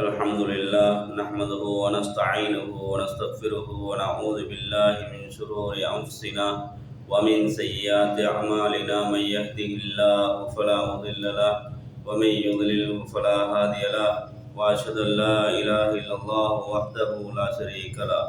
الحمد لله نحمده ونستعينه ونستغفره ونعوذ بالله من شرور أنفسنا ومن سيئات أعمالنا من يهده الله فلا مضل له ومن يضلل فلا هادي له وأشهد أن لا إله إلا الله وحده لا شريك له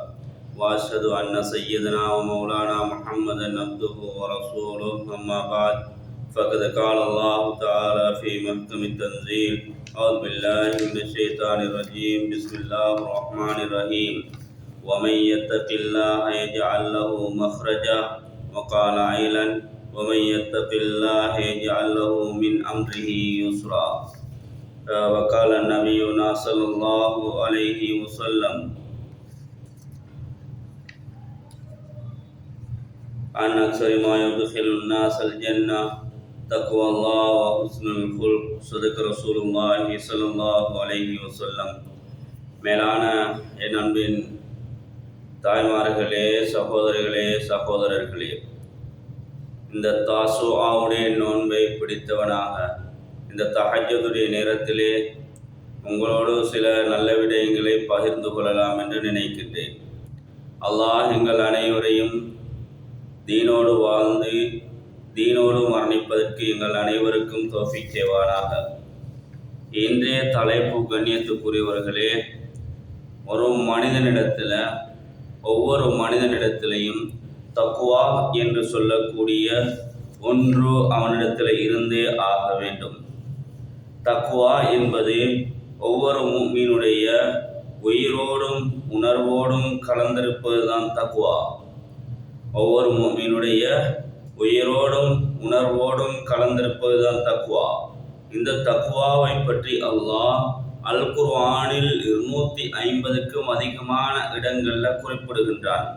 وأشهد أن سيدنا ومولانا محمدا عبده ورسوله أما بعد فقد قال الله تعالى في محكم التنزيل. أعوذ بالله من الشيطان الرجيم. بسم الله الرحمن الرحيم. ومن يتق الله يجعل له مخرجا وقال عيلا. ومن يتق الله يجعل له من أمره يسرا. وقال نبينا صلى الله عليه وسلم. عن أكثر ما يدخل الناس الجنة تقوى الله وحسن الخلق صدق رسول الله صلى الله عليه وسلم மேலான என் அன்பின் தாய்மார்களே சகோதரிகளே சகோதரர்களே இந்த தாசு ஆவுடைய நோன்பை பிடித்தவனாக இந்த தஹஜதுடைய நேரத்திலே உங்களோடு சில நல்ல விடயங்களை பகிர்ந்து கொள்ளலாம் என்று நினைக்கின்றேன் அல்லாஹ் எங்கள் அனைவரையும் தீனோடு வாழ்ந்து தீனோடு மரணிப்பதற்கு எங்கள் அனைவருக்கும் தோஃபிக் செய்வானாக இன்றைய தலைப்பு கண்ணியத்துக்குரியவர்களே ஒரு மனிதனிடத்தில் ஒவ்வொரு மனிதனிடத்திலையும் தக்குவா என்று சொல்லக்கூடிய ஒன்று அவனிடத்தில் இருந்தே ஆக வேண்டும். தக்குவா என்பது ஒவ்வொரு மீனுடைய உயிரோடும் உணர்வோடும் கலந்திருப்பதுதான் தக்குவா. ஒவ்வொரு மீனுடைய உயிரோடும் உணர்வோடும் கலந்திருப்பதுதான் தக்குவா இந்த தக்குவாவை பற்றி அல்லாஹ் அல் குர்ஆனில் இருநூத்தி ஐம்பதுக்கும் அதிகமான இடங்களில் குறிப்பிடுகின்றான்.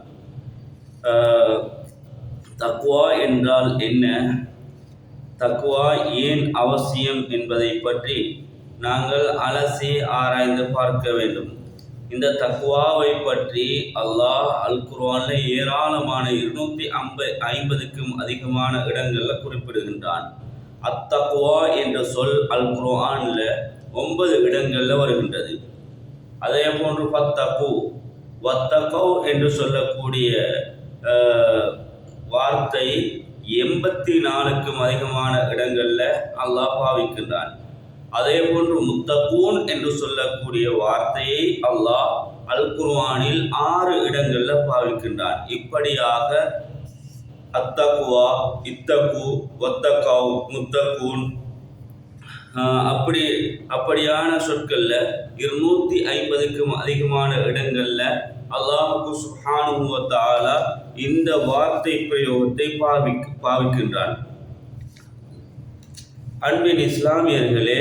தக்குவா என்றால் என்ன? தக்குவா ஏன் அவசியம் என்பதை பற்றி நாங்கள் அலசி ஆராய்ந்து பார்க்க வேண்டும். இந்த தக்குவாவை பற்றி அல்லாஹ் அல் குர்வான்ல ஏராளமான இருநூத்தி ஐம்ப ஐம்பதுக்கும் அதிகமான இடங்கள்ல குறிப்பிடுகின்றான். அத்தக்குவா என்ற சொல் அல் குர்ஆன்ல ஒன்பது இடங்கள்ல வருகின்றது. அதே போன்று பத்தக்கு வத்தக்கோ என்று சொல்லக்கூடிய வார்த்தை எண்பத்தி நாலுக்கும் அதிகமான இடங்கள்ல அல்லாஹ் பாவிக்கின்றான். அதே போன்று முத்தகூன் என்று சொல்லக்கூடிய வார்த்தையை அல்லாஹ் அல் குர்வானில் ஆறு இடங்களில் பாவிக்கின்றான். இப்படியாக அத்தகுவா இத்தகு ஒத்தகாவ் முத்தகூன் அப்படி அப்படியான சொற்களில் இருநூத்தி ஐம்பதுக்கும் அதிகமான இடங்களில் அல்லாஹு சுஹானுவத்தாலா இந்த வார்த்தை பிரயோகத்தை பாவிக் பாவிக்கின்றான். அன்பின் இஸ்லாமியர்களே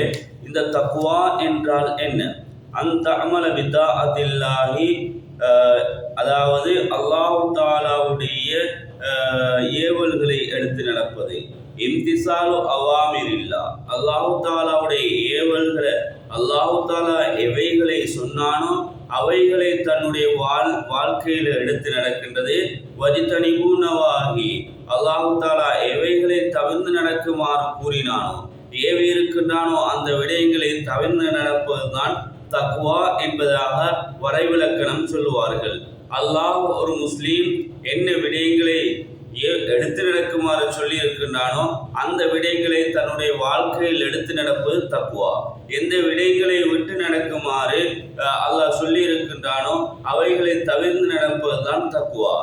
இந்த தக்வா என்றால் என்ன? அந்த அமல விதா அதில்லாஹி அதாவது அல்லாஹு தாலாவுடைய ஏவல்களை எடுத்து நடப்பது. இம்திசாலு அவாமிர் இல்லா அல்லாஹு தாலாவுடைய ஏவல்களை அல்லாஹு தாலா எவைகளை சொன்னானோ அவைகளை தன்னுடைய வாழ் வாழ்க்கையில் எடுத்து நடக்கின்றது. வஜித்தனிபு நவாகி அல்லாஹு தாலா எவைகளை தவிர்ந்து நடக்குமாறு கூறினானோ ஏவி இருக்கின்றானோ அந்த விடயங்களை தவிர்ந்து நடப்பதுதான் தக்வா என்பதாக வரைவிலக்கணம் சொல்லுவார்கள். அல்லாஹ் ஒரு முஸ்லீம் என்ன விடயங்களை ஏ- எடுத்து நடக்குமாறு சொல்லி இருக்கின்றானோ அந்த விடயங்களை தன்னுடைய வாழ்க்கையில் எடுத்து நடப்பது தக்குவா எந்த விடயங்களை விட்டு நடக்குமாறு அல்லாஹ் சொல்லி இருக்கின்றானோ அவைகளை தவிர்த்து நடப்பதுதான் தக்குவா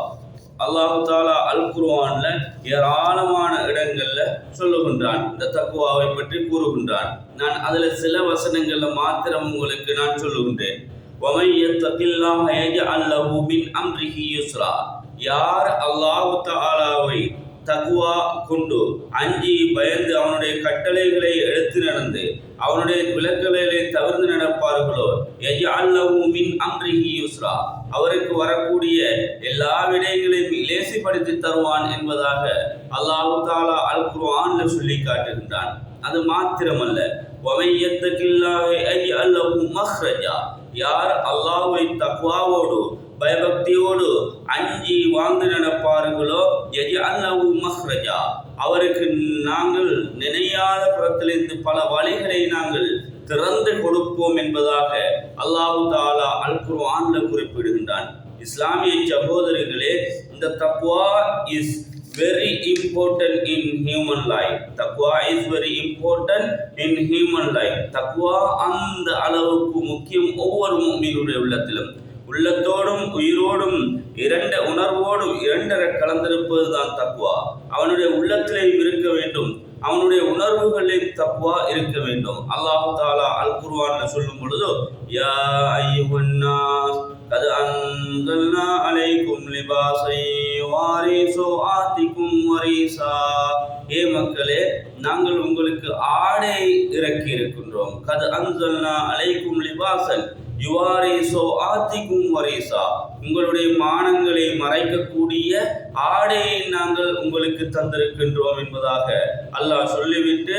அல்லாஹு தாலா அல் குருவான்ல ஏராளமான இடங்கள்ல சொல்லுகின்றான். இந்த தக்குவாவை பற்றி கூறுகின்றான். நான் அதுல சில வசனங்கள்ல மாத்திரம் உங்களுக்கு நான் சொல்லுகின்றேன். யார் அல்லாஹு தாலாவை தகுவா கொண்டு அஞ்சி பயந்து அவனுடைய கட்டளைகளை எடுத்து நடந்து அவனுடைய விளக்கலைகளை தவிர்த்து நடப்பார்களோ? எஜ் அல்லவும் மின் அம்ரிஹி யூஸ்ரா. அவருக்கு வரக்கூடிய எல்லா விடயங்களையும் திருப்திப்படுத்தி தருவான் என்பதாக அல்லாஹு தாலா அல் குர்ஆன்ல சொல்லி காட்டுகின்றான். அது மாத்திரமல்ல. யார் அல்லாஹுவை தக்வாவோடு பயபக்தியோடு அஞ்சி வாங்கு நடப்பார்களோ எஜி அல்லவு மஹ்ரஜா. அவருக்கு நாங்கள் நினையாத புறத்திலிருந்து பல வழிகளை நாங்கள் திறந்து கொடுப்போம் என்பதாக அல்லாஹு தாலா அல் குர்ஆன்ல குறிப்பிடுகின்றான். இஸ்லாமிய சகோதரர்களே இந்த தக்வா is very important in human life தக்வா is very important in human life தக்வா அந்த அளவுக்கு முக்கியம் ஒவ்வொரு முஃமினுடைய உள்ளத்திலும். உள்ளத்தோடும் உயிரோடும் இரண்ட உணர்வோடும் இரண்டரை கலந்திருப்பது தான் தக்குவா அவனுடைய உள்ளத்திலேயும் இருக்க வேண்டும். அவனுடைய உணர்வுகளில் தக்குவா இருக்க வேண்டும். அல்லாஹு தாலா அல் குர்ஆன்ல சொல்லும் பொழுது யா ஐயுஹன்னாஸ் قد أنزلنا عليكم لباسا يواري سوآتكم وريسا. ஏ மக்களே நாங்கள் உங்களுக்கு ஆடை இறக்கி இருக்கின்றோம் கது அன்சல்னா அலைக்கும் லிபாசன் யுவாரே சோ ஆத்திக்கும் வரேசா உங்களுடைய மானங்களை மறைக்கக்கூடிய ஆடையை நாங்கள் உங்களுக்கு தந்திருக்கின்றோம் என்பதாக அல்லாஹ் சொல்லிவிட்டு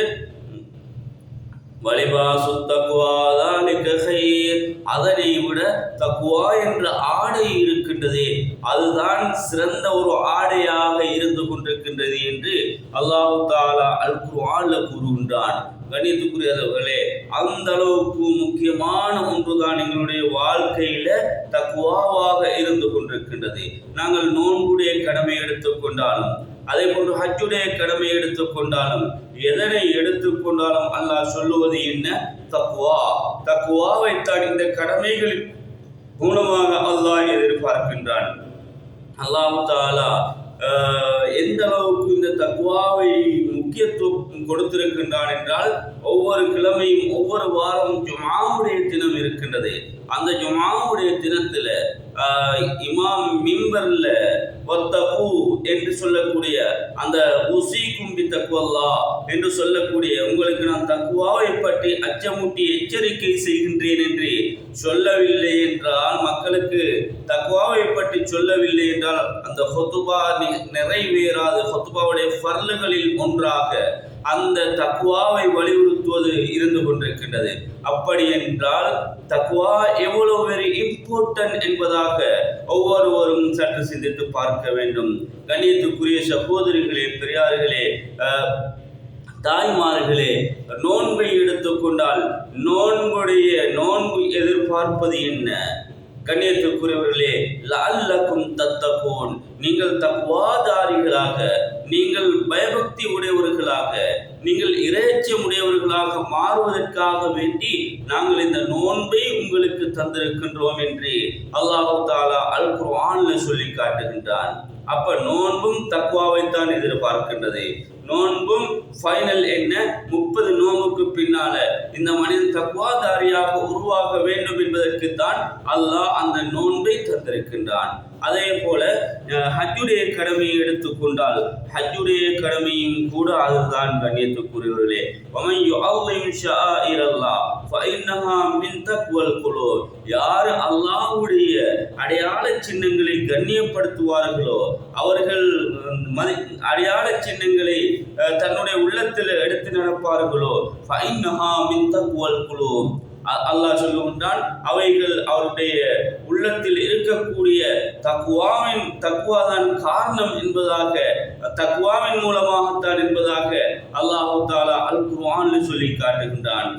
வலிபாசு தக்குவாதாலிக்க ஹைர் அதனை விட தக்குவா என்ற ஆடை இருக்கின்றதே. அதுதான் சிறந்த ஒரு ஆடையாக இருந்து கொண்டிருக்கின்றது என்று அல்லாஹு தாலா அல் குர்ஆன்ல கூறுகின்றான். கணித்துக்குரியவர்களே அந்த அளவுக்கு முக்கியமான ஒன்றுதான் எங்களுடைய வாழ்க்கையில தக்குவாவாக இருந்து கொண்டிருக்கின்றது. நாங்கள் நோன்புடைய கடமை எடுத்துக்கொண்டாலும் அதே போன்று ஹஜ்ஜுடைய கடமை எடுத்துக்கொண்டாலும் எதனை எடுத்துக்கொண்டாலும் அல்லாஹ் சொல்லுவது என்ன? தக்குவா தக்குவாவைத்தான் இந்த கடமைகளின் மூலமாக அல்லாஹ் எதிர்பார்க்கின்றான். அல்லாஹ் தாலா எந்த அளவுக்கு இந்த தக்குவாவை முக்கியத்துவம் கொடுத்திருக்கின்றான் என்றால் ஒவ்வொரு கிழமையும் ஒவ்வொரு வாரமும் ஜுமாவுடைய தினம் இருக்கின்றது. அந்த ஜுமாவுடைய தினத்தில் இமாம் மிம்பர்ல ஒத்தபு என்று சொல்லக்கூடிய அந்த உசி கும்பி தக்குவல்லா என்று சொல்லக்கூடிய உங்களுக்கு நான் தக்குவாவை பற்றி அச்சமூட்டி எச்சரிக்கை செய்கின்றேன் என்று சொல்லவில்லை என்றால் மக்களுக்கு தக்குவாவை பற்றி சொல்லவில்லை என்றால் அந்த ஹொத்துபா நிறைவேறாது. ஹொத்துபாவுடைய ஃபர்லுகளில் ஒன்றாக அந்த தக்குவாவை வலியுறுத்துவது இருந்து கொண்டிருக்கின்றது. அப்படி என்றால் தக்குவா எவ்வளவு வெரி இம்பார்ட்டன்ட் என்பதாக ஒவ்வொருவரும் சற்று சிந்தித்து பார்க்க வேண்டும். கண்ணியத்துக்குரிய சகோதரிகளே பெரியார்களே தாய்மார்களே நோன்பை எடுத்துக்கொண்டால் நோன்புடைய நோன்பு எதிர்பார்ப்பது என்ன? கண்ணியத்துக்குரியவர்களே லல்லக்கும் தத்தகோன். நீங்கள் தக்வாதாரிகளாக நீங்கள் பயபக்தி உடையவர்களாக நீங்கள் இறைச்சமுடையவர்களாக மாறுவதற்காக வேண்டி நாங்கள் இந்த நோன்பை உங்களுக்கு தந்திருக்கின்றோம் என்று அல்லாஹு தாலா அல் குர்ஆன்ல சொல்லி காட்டுகின்றான். அப்ப நோன்பும் தக்குவாவைத்தான் எதிர்பார்க்கின்றது. நோன்பும் ஃபைனல் என்ன? முப்பது நோம்புக்கு பின்னால இந்த மனிதன் தக்குவாதாரியாக உருவாக வேண்டும் என்பதற்கு தான் அல்லாஹ் அந்த நோன்பை தந்திருக்கின்றான். அதே போல ஹஜ்ஜுடைய கடமையை எடுத்துக்கொண்டால் ஹஜ்ஜுடைய கடமையும் கூட அதுதான் கண்ணியத்துக்குரியவர்களே யார் அல்லாவுடைய அடையாள சின்னங்களை கண்ணியப்படுத்துவார்களோ அவர்கள் மதி அடையாள சின்னங்களை தன்னுடைய உள்ளத்தில் எடுத்து நடப்பார்களோ ஃபைன்னஹா மின் தக்குவல் குழு அல்லாஹ் சொல்லுகின்றான் அவைகள் அவருடைய உள்ளத்தில் இருக்கக்கூடிய தக்குவாவின் தக்குவாதான் காரணம் என்பதாக தக்குவாவின் மூலமாகத்தான் என்பதாக அல்லாஹு தாலா அல் குர்ஆனில் சொல்லி காட்டுகின்றான்.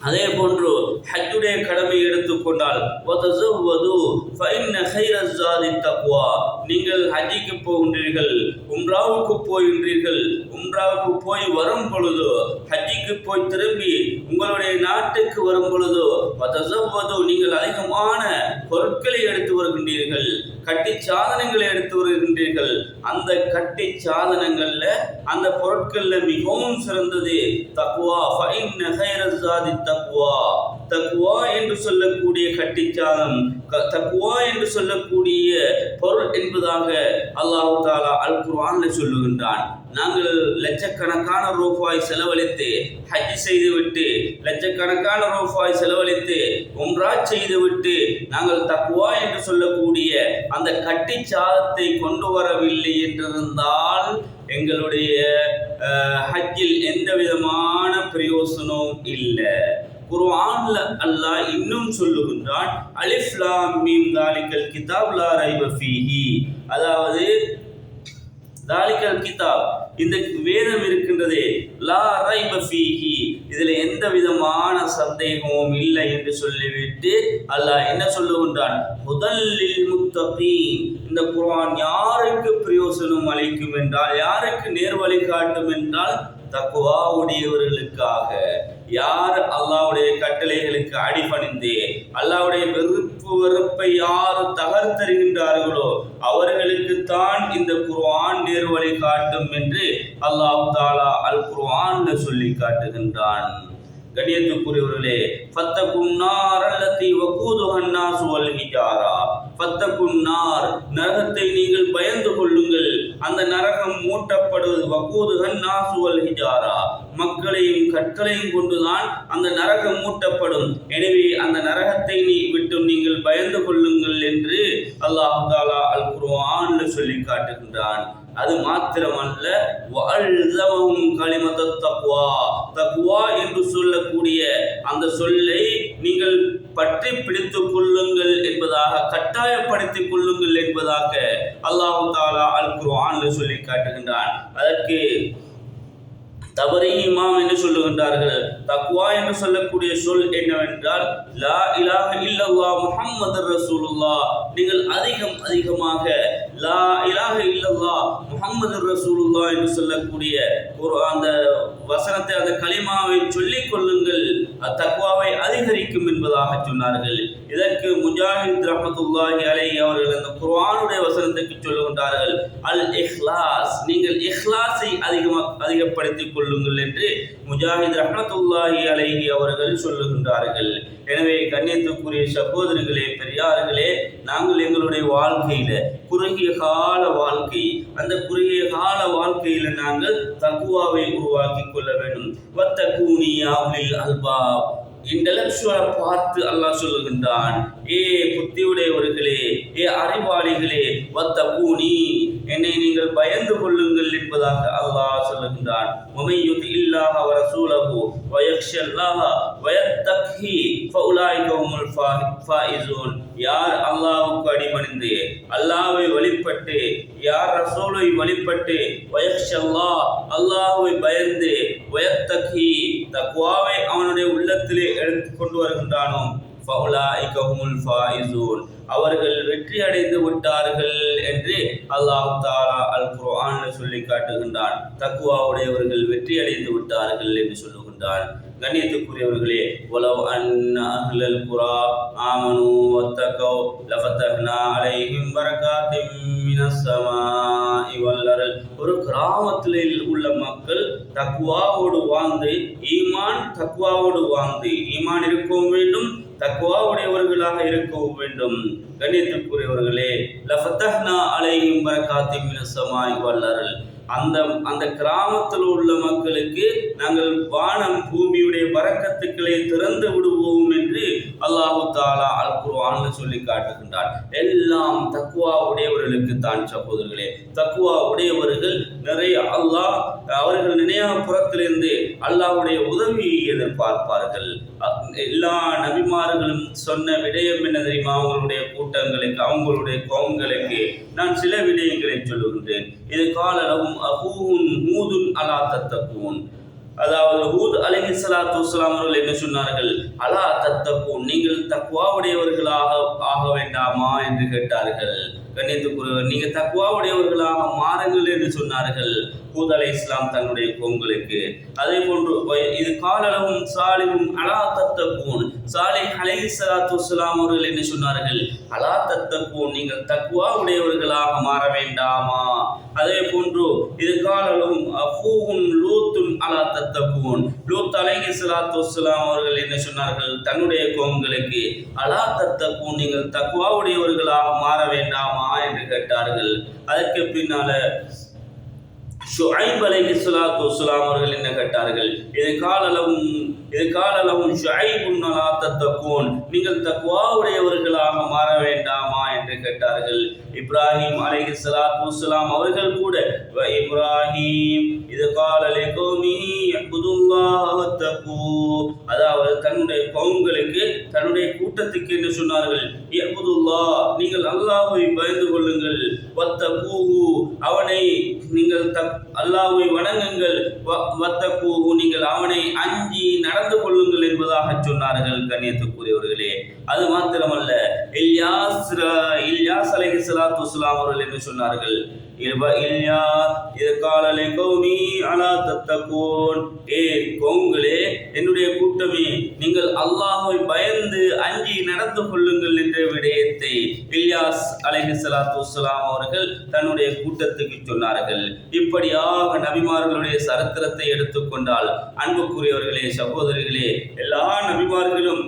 அதே போன்று ஹஜ்ஜுடைய கடமை எடுத்துக்கொண்டால் வதஸவ்வது ஃபைன்ன கைர ஸாதி தக்வா நீங்கள் ஹஜ்ஜிக்கு போகின்றீர்கள் உம்ராவுக்கு போகின்றீர்கள் உம்ராவுக்கு போய் வரும் பொழுது ஹஜ்ஜிக்கு போய் திரும்பி உங்களுடைய நாட்டுக்கு வரும் பொழுது வதஸவ்வது நீங்கள் அதிகமான பொருட்களை எடுத்து வருகின்றீர்கள் கட்டி சாதனங்களை எடுத்து வருகின்றீர்கள் அந்த கட்டி சாதனங்கள்ல அந்த பொருட்கள்ல மிகவும் சிறந்தது. தக்குவா ஃபைன் கைர தக்குவா தக்குவா என்று சொல்லக்கூடிய கட்டிச்சாதம் க- தக்குவா என்று சொல்லக்கூடிய பொருள் என்பதாக அல்லாஹ் தாலா அல் குர்ஆன்ல சொல்லுகின்றான். நாங்கள் லட்சக்கணக்கான ரூபாய் செலவழித்து ஹஜ் செய்துவிட்டு லட்சக்கணக்கான ரூபாய் செலவழித்து உம்ரா செய்துவிட்டு நாங்கள் தக்குவா என்று சொல்லக்கூடிய அந்த கட்டிச்சாதத்தை கொண்டு வரவில்லை என்றிருந்தால் எங்களுடைய ஹஜ்ஜில் எந்த விதமான பிரயோசனமும் இல்லை. குர்ஆன்ல அல்லாஹ் இன்னும் சொல்லுகின்றான் அலிஃப் லாம் மீம் தாலிகல் கிதாப் லா ரைப ஃபீஹி. அதாவது தாலிகல் கிதாப் இந்த வேதம் இருக்கின்றதே லா ரைப ஃபீஹி. இதில் எந்த விதமான சந்தேகமும் இல்லை என்று சொல்லிவிட்டு அல்லாஹ் என்ன சொல்லுகின்றான்? முதலில் முத்தகீன். இந்த குர்ஆன் யாருக்கு பிரயோசனம் அளிக்கும் என்றால் யாருக்கு நேர்வழி காட்டும் என்றால் தக்குவா உடையவர்களுக்காக யார் அல்லாவுடைய கட்டளைகளுக்கு அடிபணிந்து அல்லாவுடைய வெறுப்பு வெறுப்பை யார் தகர்த்தறிகின்றார்களோ அவர்களுக்கு தான் இந்த குர்ஆன் நேர்வழி காட்டும் என்று அல்லாஹ் தாலா அல் குர்ஆன்ல சொல்லி காட்டுகின்றான். கண்ணியத்துக்குரியவர்களே ஃபத்தகுன் நார் அல்லதி வகூதுஹன் நாஸ் வல் ஹிஜாரா. நார் நரகத்தை நீங்கள் பயந்து கொள்ளுங்கள். அந்த நரகம் மூட்டப்படுவது வகூதுஹன் நாஸ் வல் மக்களையும் கற்களையும் கொண்டுதான் அந்த நரகம் மூட்டப்படும். எனவே அந்த நரகத்தை நீ விட்டு நீங்கள் பயந்து கொள்ளுங்கள் என்று அல்லாஹ் தாலா அல் குர்ஆன்ல சொல்லி காட்டுகின்றான். அது மாத்திரமல்ல வாழ்தவும் களிமத்த தக்குவா தக்குவா என்று சொல்லக்கூடிய அந்த சொல்லை நீங்கள் பற்றி பிடித்துக் கொள்ளுங்கள் என்பதாக கட்டாயப்படுத்திக் கொள்ளுங்கள் என்பதாக அல்லாஹு தாலா அல் குர்ஆன்ல சொல்லி காட்டுகின்றான். அதற்கு தபரி இமாம் என்று சொல்லுகின்றார்கள். தக்வா என்று சொல்லக்கூடிய சொல் என்னவென்றால் லா இலாக இல்லவா முஹம்மது ரசூலுல்லா நீங்கள் அதிகம் அதிகமாக லா இலாக இல்லவா முஹம்மது ரசூலுல்லா என்று சொல்லக்கூடிய ஒரு அந்த வசனத்தை அந்த களிமாவை சொல்லிக் கொள்ளுங்கள். அத்தக்குவாவை அதிகரிக்கும் என்பதாக சொன்னார்கள். இதற்கு முஜாஹித் ரஹமத்துல்லாஹி அலை அவர்கள் அந்த குர்ஆனுடைய வசனத்துக்கு சொல்லுகின்றார்கள் அல் இஹ்லாஸ் நீங்கள் இஹ்லாஸை அதிகமாக அதிகப்படுத்திக் கொள்ளுங்கள் என்று முஜாஹித் ரஹமத்துல்லாஹி அலைஹி அவர்கள் சொல்லுகின்றார்கள். எனவே கண்ணியத்துக்குரிய சகோதரிகளே பெரியார்களே நாங்கள் எங்களுடைய வாழ்க்கையில குறுகிய கால வாழ்க்கை அந்த குறுகிய கால வாழ்க்கையில நாங்கள் தக்குவாவை உருவாக்கி கொள்ள கொள்ள வேண்டும். வத்தகூனியா உலில் அல்பாப். இன்டலெக்சுவலை பார்த்து அல்லாஹ் சொல்லுகின்றான் ஏ புத்தியுடையவர்களே ஏ அறிவாளிகளே வத்த பூனி என்னை நீங்கள் பயந்து கொள்ளுங்கள் என்பதாக அல்லாஹ் சொல்லுகின்றான். முமையுத் இல்லாஹ வ ரசூலஹு வ யக்ஷல்லாஹ வ யத்தக்ஹி ஃபா ஹுமுல் ஃபாயிசூன் யார் அல்லாஹுக்கு அடிபணிந்து அல்லாஹ்வை வழிபட்டு யார் ரசூலை வழிபட்டு வயக்ஷல்லா அல்லாஹுவை பயந்து வயத்தகி தக்வாவை அவனுடைய உள்ளத்திலே எடுத்து கொண்டு வருகின்றானோ? அவர்கள் வெற்றி அடைந்து விட்டார்கள் என்று அல்லாஹ் தாலா அல் குர்ஆனில் சொல்லி காட்டுகின்றான். தக்குவாவுடையவர்கள் வெற்றி அடைந்து விட்டார்கள் என்று சொல்லுகின்றான். கண்ணியத்துக்குரியவர்களே உலவ் அன்னல் அஹ்லல் குரா ஆமனு வத்தகோ லஃபத்தஹ்னா அலைஹிம் பரகாத்திம் மினஸ் இவல்லரல் ஒரு கிராமத்தில் உள்ள மக்கள் தக்வாவோடு வாழ்ந்து ஈமான் தக்வாவோடு வாழ்ந்து ஈமான் இருக்கவும் வேண்டும் தக்குவாவுடையவர்களாக இருக்கவும் வேண்டும். கண்ணியத்துக்குரியவர்களே லஃபத்தஹ்னா அலைஹிம் பரகாத்திம் மினஸ் ஸமாஇ அந்த அந்த கிராமத்தில் உள்ள மக்களுக்கு நாங்கள் வானம் பூமியுடைய பறக்கத்துக்களை திறந்து விடுவோம் என்று அல்லாஹு தாலா அல் குர்ஆன்ல சொல்லி காட்டுகின்றார் எல்லாம் தக்குவா உடையவர்களுக்கு தான் சகோதரர்களே. தக்குவா உடையவர்கள் நிறைய அல்லாஹ் அவர்கள் நினையாத புறத்திலிருந்து அல்லாஹ்வுடைய உதவியை எதிர்பார்ப்பார்கள். எல்லா நபிமார்களும் சொன்ன விடயம் என்ன தெரியுமா? அவங்களுடைய கூட்டங்களுக்கு அவங்களுடைய கோங்களுக்கு நான் சில விடயங்களை சொல்லுகின்றேன். இது காலளவும் அபூன் ஹூதுன் அலா தத்தக்கூன் அதாவது ஹூத் அலஹி சலாத்து அவர்கள் என்ன சொன்னார்கள்? அலா தத்தக்கூன் நீங்கள் தக்குவாவுடையவர்களாக ஆக வேண்டாமா என்று கேட்டார்கள். கண்ணியத்துக்குரியவர் நீங்க தக்குவாவுடையவர்களாக மாறுங்கள் என்று சொன்னார்கள். ஹூத் அலை இஸ்லாம் தன்னுடைய கோங்களுக்கு அதே போன்று இது காலளவும் சாலிவும் அலா தத்தக்கூன் சாலை அலை சலாத்து வஸ்ஸலாம் அவர்கள் என்ன சொன்னார்கள்? அலா தத்தப்போ நீங்கள் தக்குவா உடையவர்களாக மாற வேண்டாமா? அதே போன்று இது காலலும் அஃபூஹும் லூத்துன் அலா தத்தப்போன் லூத் அலைஹி சலாத்து வஸ்ஸலாம் அவர்கள் என்ன சொன்னார்கள்? தன்னுடைய கோம்களுக்கு அலா தத்தப்போ நீங்கள் தக்குவா உடையவர்களாக மாற வேண்டாமா? என்று கேட்டார்கள். அதற்கு பின்னால ஷுஐப் அலைஹி ஸலாத்து வஸ்ஸலாம் அவர்கள் என்ன கேட்டார்கள்? இது காலளவும் இது காலளவும் ஷுஐபுன் அலா தத்தக்கூன் நீங்கள் தக்குவாவுடையவர்களாக மாற வேண்டாமா என்று கேட்டார்கள். இப்ராஹிம் அலைஹி ஸலாத்து வஸ்ஸலாம் அவர்கள் கூட இப்ராஹிம் இது காலலை கோமி அப்துல்லாஹ் அதாவது தன்னுடைய கவுங்களுக்கு தன்னுடைய கூட்டத்துக்கு என்று சொன்னார்கள் இயற்புதுல்லா நீங்கள் அல்லாஹ்வை பயந்து கொள்ளுங்கள். வத்த பூஹு அவனை நீங்கள் தக் அல்லாஹ்வை வணங்குங்கள். வ- வத்த பூஹு நீங்கள் அவனை அஞ்சி நடந்து கொள்ளுங்கள் என்பதாக சொன்னார்கள் கண்ணியத்துக்குரியவர்கள். அது மாத்திரமல்ல. இல்யாஸ் இல்யாஸ் அலை சலாத்து வஸலாம் அவர்கள் என்று சொன்னார்கள்? இல்வ இல்யா இது காலலை கௌமி அலா தத்தகோன். ஏ கோங்களே என்னுடைய கூட்டமே நீங்கள் அல்லாஹை பயந்து அஞ்சி நடந்து கொள்ளுங்கள் என்ற விடயத்தை இல்யாஸ் அலைஹி சலாத்து வஸலாம் அவர்கள் தன்னுடைய கூட்டத்துக்கு சொன்னார்கள். இப்படியாக நபிமார்களுடைய சரித்திரத்தை எடுத்துக்கொண்டால் அன்புக்குரியவர்களே சகோதரிகளே எல்லா நபிமார்களும்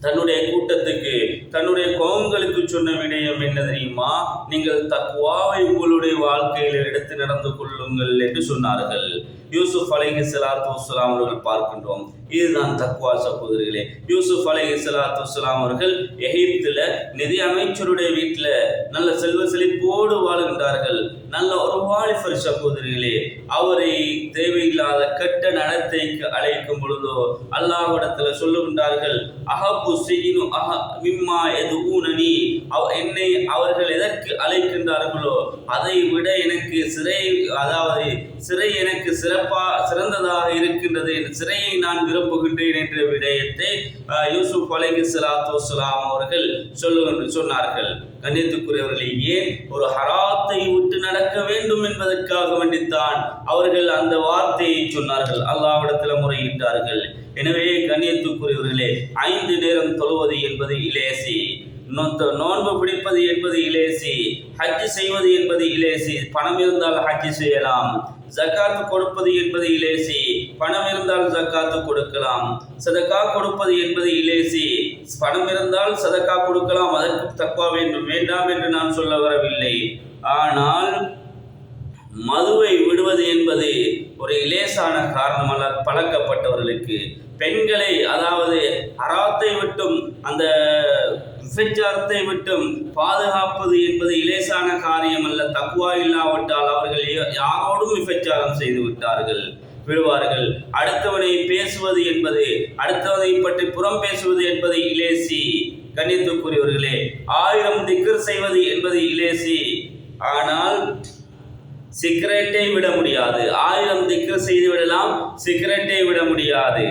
தன்னுடைய கூட்டத்துக்கு தன்னுடைய கோபங்களுக்கு சொன்ன விடயம் என்ன தெரியுமா? நீங்கள் தக்குவாவை உங்களுடைய வாழ்க்கையில் எடுத்து நடந்து கொள்ளுங்கள் என்று சொன்னார்கள். யூசுப் அலைஹி சலாத்து வலாம் அவர்கள் பார்க்கின்றோம். இதுதான் தக்குவா சகோதரிகளே. யூசுப் அலைஹி சலாத்து வலாம் அவர்கள் எகிப்தில் நிதி அமைச்சருடைய வீட்டில் நல்ல செல்வ செழிப்போடு வாழ்கின்றார்கள். நல்ல ஒரு வாலிபர் சகோதரிகளே அவரை தேவையில்லாத கெட்ட நடத்தைக்கு அழைக்கும் பொழுதோ அல்லாஹிடத்தில் சொல்லுகின்றார்கள் அஹப்பு செய்யினு அஹ மிம்மா எது ஊனனி என்னை அவர்கள் எதற்கு அழைக்கின்றார்களோ அதை விட எனக்கு சிறை அதாவது சிறை எனக்கு சிறப்பா சிறந்ததாக இருக்கின்றது என்ற சிறையை நான் விரும்புகின்றேன் என்ற விடயத்தை யூசுப் அலைஹி சலாத்து வலாம் அவர்கள் சொல்லுகின்ற சொன்னார்கள். கண்ணியத்துக்குரியவர்களை ஏன் ஒரு ஹராத்தை விட்டு நடக்க வேண்டும் என்பதற்காக வேண்டித்தான் அவர்கள் அந்த வார்த்தையை சொன்னார்கள். அல்லாவிடத்தில் முறையிட்டார்கள். எனவே கண்ணியத்துக்குரியவர்களே ஐந்து நேரம் தொழுவது என்பது இலேசி. நோன்பு பிடிப்பது என்பது இலேசி ஹஜ்ஜு செய்வது என்பது இலேசி பணம் இருந்தால் ஹஜ்ஜு செய்யலாம். ஜக்காத்து கொடுப்பது என்பது இலேசி பணம் இருந்தால் ஜக்காத்து கொடுக்கலாம். சதக்கா கொடுப்பது என்பது இலேசி பணம் இருந்தால் சதக்கா கொடுக்கலாம். அதற்கு தக்குவா வேண்டும் வேண்டாம் என்று நான் சொல்ல வரவில்லை. ஆனால் மதுவை விடுவது என்பது ஒரு இலேசான காரணம் அல்ல பழக்கப்பட்டவர்களுக்கு. பெண்களை அதாவது அறாத்தை விட்டும் அந்த விபச்சாரத்தை விட்டும் பாதுகாப்பது என்பது இலேசான காரியம் அல்ல. தக்குவா இல்லாவிட்டால் அவர்கள் யாரோடும் விபச்சாரம் செய்து விட்டார்கள் விடுவார்கள். அடுத்தவனை பேசுவது என்பது அடுத்தவனை பற்றி புறம் பேசுவது என்பது இலேசி. கண்ணியத்துக்குரியவர்களே ஆயிரம் திக்கர் செய்வது என்பது இலேசி. ஆனால் சிகரெட்டை விட முடியாது. ஆயிரம் திக்கர் செய்து விடலாம் சிகரெட்டை விட முடியாது.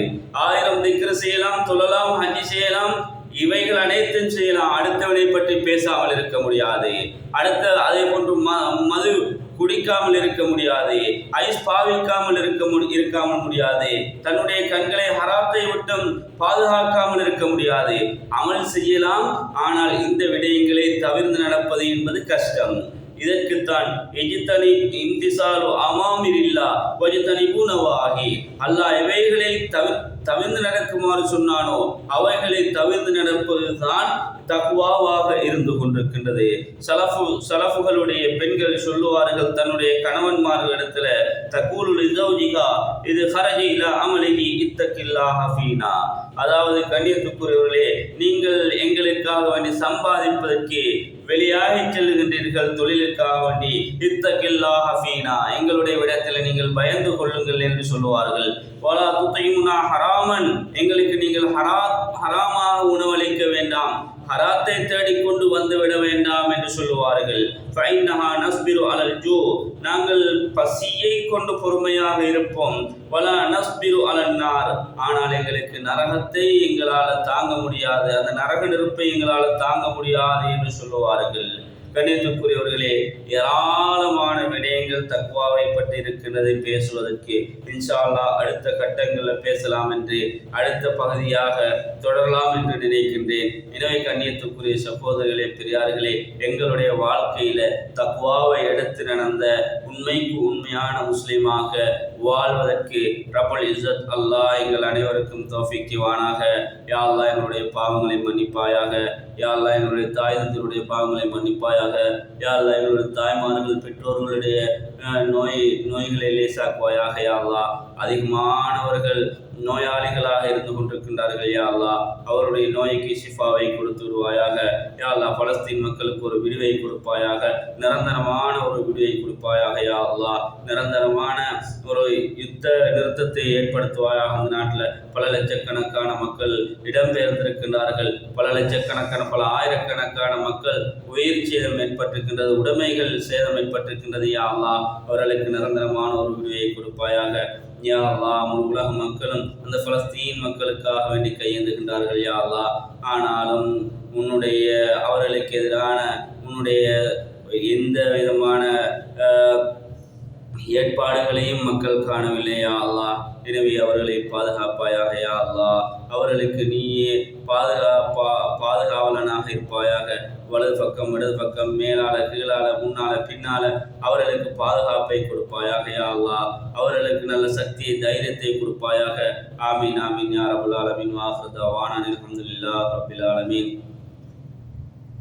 ஆயிரம் திக்கர் செய்யலாம் தொழலாம் ஹஜ்ஜி செய்யலாம் இவைகள் அனைத்தும் செய்யலாம் அடுத்தவனை பற்றி பேசாமல் இருக்க முடியாது. அடுத்த அதே போன்று ம- மது குடிக்காமல் இருக்க முடியாது. ஐஸ் பாவிக்காமல் இருக்க முடி இருக்காமல் முடியாது. தன்னுடைய கண்களை ஹராத்தை விட்டும் பாதுகாக்காமல் இருக்க முடியாது. அமல் செய்யலாம். ஆனால் இந்த விடயங்களை தவிர்த்து நடப்பது என்பது கஷ்டம். இதற்குத்தான் எஜித்தனி இந்திசாலு அமாமிரில்லா வஜித்தனி பூனவாகி அல்லாஹ் இவைகளை தவி தவிர்ந்து நடக்குமாறு சொன்னானோ அவைகளை தவிர்த்து நடப்பதுதான் தக்குவாவாக இருந்து கொண்டிருக்கின்றது. சலஃபு சலஃபுகளுடைய பெண்கள் சொல்லுவார்கள் தன்னுடைய கணவன்மார்களிடத்துல தக்கூலுல் இசௌஜிகா இது ஹரஜி இல்லா அமலிகி இத்தக்கில்லா ஹஃபீனா அதாவது கண்ணியத்துக்குரியவர்களே நீங்கள் எங்களுக்காக வேண்டி சம்பாதிப்பதற்கு வெளியாகி செல்லுகின்றீர்கள் தொழிலுக்காக வேண்டி இத்தகில்லா ஹஃபீனா எங்களுடைய விடத்தில் நீங்கள் பயந்து கொள்ளுங்கள் என்று சொல்லுவார்கள். வலா துத்தையுனா ஹராமன். எங்களுக்கு நீங்கள் ஹரா ஹராமாக உணவளிக்க வேண்டாம். ஹராத்தை தேடிக்கொண்டு வந்து விட வேண்டாம் என்று சொல்லுவார்கள். ஃபைன்னஹா நஸ்பிரு அலல் ஜூ. நாங்கள் பசியை கொண்டு பொறுமையாக இருப்போம். வலா நஸ்பிரு அலன்னார் ஆனால் எங்களுக்கு நரகத்தை எங்களால் தாங்க முடியாது. அந்த நரக நெருப்பை எங்களால் தாங்க முடியாது என்று சொல்லுவார்கள். கணித்துக்குரியவர்களே ஏராளமான விடயங்கள் தக்குவாவை பற்றி இருக்கின்றது பேசுவதற்கு. இன்ஷால்லா அடுத்த கட்டங்களில் பேசலாம் என்று அடுத்த பகுதியாக தொடரலாம் என்று நினைக்கின்றேன். எனவே கண்ணியத்துக்குரிய சகோதரர்களே பெரியார்களே எங்களுடைய வாழ்க்கையில தக்குவாவை எடுத்து நடந்த உண்மைக்கு உண்மையான முஸ்லீமாக வாழ்வதற்கு ரபுல் இசத் அல்லாஹ் எங்கள் அனைவருக்கும் தோஃபிக்குவானாக யா அல்லா எங்களுடைய பாவங்களை மன்னிப்பாயாக. யா அல்லா எங்களுடைய தாய் தந்தருடைய பாவங்களை மன்னிப்பாயாக. யா அல்லா எங்களுடைய தாய்மார்கள் பெற்றோர்களுடைய நோய் நோய்களை லேசாக்குவாயாக யா அதிகமானவர்கள் நோயாளிகளாக இருந்து கொண்டிருக்கின்றார்கள் யாழ்லா அவருடைய நோய்க்கு ஷிஃபாவை கொடுத்து விடுவாயாக. யா பலஸ்தீன் மக்களுக்கு ஒரு விடுவை கொடுப்பாயாக. நிரந்தரமான ஒரு விடுவை கொடுப்பாயாக யாழ்லா நிரந்தரமான ஒரு யுத்த நிறுத்தத்தை ஏற்படுத்துவாயாக அந்த நாட்டில் பல லட்சக்கணக்கான மக்கள் இடம்பெயர்ந்திருக்கின்றார்கள். பல லட்சக்கணக்கான பல ஆயிரக்கணக்கான மக்கள் உயிர் சேதம் ஏற்பட்டிருக்கின்றது உடைமைகள் சேதம் ஏற்பட்டிருக்கின்றது யா அவர்களுக்கு நிரந்தரமான ஒரு விடுவையை கொடுப்பாயாக. யா அல்லா முழு உலக மக்களும் அந்த பலஸ்தீன் மக்களுக்காக வேண்டி கையேந்துகின்றார்கள் யா அல்லா. ஆனாலும் உன்னுடைய அவர்களுக்கு எதிரான உன்னுடைய எந்த விதமான அஹ், ஏற்பாடுகளையும் மக்கள் காணவில்லை யா எனவே அவர்களை பாதுகாப்பாயாக யா அல்லா. அவர்களுக்கு நீயே பாதுகாப்பா பாதுகாவலனாக இருப்பாயாக. வலது பக்கம் இடது பக்கம் மேலால கீழால முன்னால பின்னால அவர்களுக்கு பாதுகாப்பை கொடுப்பாயாக யா அவர்களுக்கு நல்ல சக்தியை தைரியத்தை கொடுப்பாயாக. ஆமீன் ஆமீன் யா ரபுல் ஆலமீன். வாஹ்ரு தவானா அல்ஹம்துலில்லாஹ் ஆலமீன்.